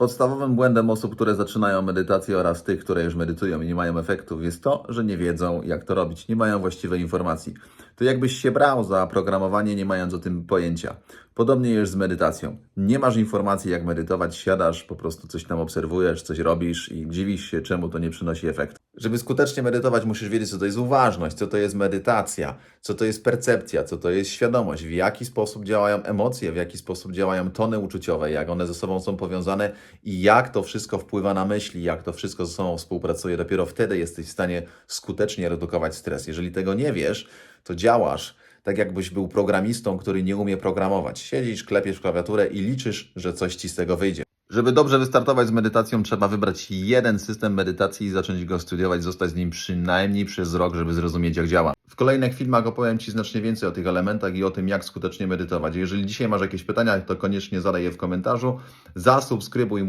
Podstawowym błędem osób, które zaczynają medytację oraz tych, które już medytują i nie mają efektów, jest to, że nie wiedzą, jak to robić, nie mają właściwej informacji. To jakbyś się brał za programowanie, nie mając o tym pojęcia. Podobnie jest z medytacją. Nie masz informacji, jak medytować, siadasz, po prostu coś tam obserwujesz, coś robisz i dziwisz się, czemu to nie przynosi efektu. Żeby skutecznie medytować, musisz wiedzieć, co to jest uważność, co to jest medytacja, co to jest percepcja, co to jest świadomość, w jaki sposób działają emocje, w jaki sposób działają tony uczuciowe, jak one ze sobą są powiązane i jak to wszystko wpływa na myśli, jak to wszystko ze sobą współpracuje. Dopiero wtedy jesteś w stanie skutecznie redukować stres. Jeżeli tego nie wiesz, to działasz tak, jakbyś był programistą, który nie umie programować. Siedzisz, klepiesz klawiaturę i liczysz, że coś ci z tego wyjdzie. Żeby dobrze wystartować z medytacją, trzeba wybrać jeden system medytacji i zacząć go studiować, zostać z nim przynajmniej przez rok, żeby zrozumieć, jak działa. W kolejnych filmach opowiem Ci znacznie więcej o tych elementach i o tym, jak skutecznie medytować. Jeżeli dzisiaj masz jakieś pytania, to koniecznie zadaj je w komentarzu. Zasubskrybuj